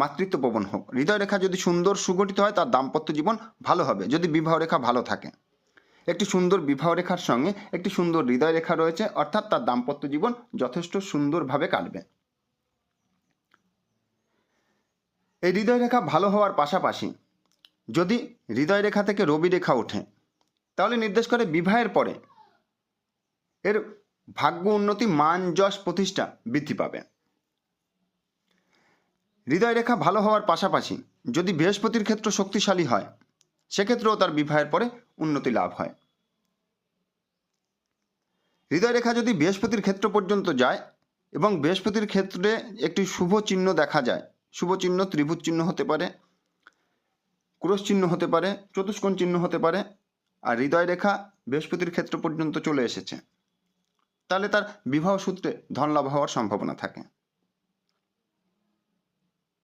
মাতৃত্ব প্রবণ হোক। হৃদয় রেখা যদি সুন্দর সুগঠিত হয়, তার দাম্পত্য জীবন ভালো হবে। যদি বিবাহ রেখা ভালো থাকে। একটি সুন্দর বিবাহ রেখার সঙ্গে একটি সুন্দর হৃদয় রেখা রয়েছে, অর্থাৎ তার দাম্পত্য জীবন যথেষ্ট সুন্দরভাবে কাটবে। এই হৃদয় রেখা ভালো হওয়ার পাশাপাশি যদি হৃদয় রেখা থেকে রবি রেখা ওঠে, তাহলে নির্দেশ করে বিবাহের পরে এর ভাগ্য, উন্নতি, মান, যশ প্রতিষ্ঠা বৃদ্ধি পাবে। হৃদয় রেখা ভালো হওয়ার পাশাপাশি যদি বৃহস্পতির ক্ষেত্র শক্তিশালী হয়, সেক্ষেত্রেও তার বিবাহের পরে উন্নতি লাভ হয়। হৃদয় রেখা যদি বৃহস্পতির ক্ষেত্র পর্যন্ত যায় এবং বৃহস্পতির ক্ষেত্রে একটি শুভ চিহ্ন দেখা যায়, শুভ চিহ্ন ত্রিভুজ চিহ্ন হতে পারে, ক্রোশ চিহ্ন হতে পারে, চতুষ্কোণ চিহ্ন হতে পারে, আর হৃদয় রেখা বৃহস্পতির ক্ষেত্র পর্যন্ত চলে এসেছে, তাহলে তার বিবাহ সূত্রে ধন লাভ হওয়ার সম্ভাবনা থাকে।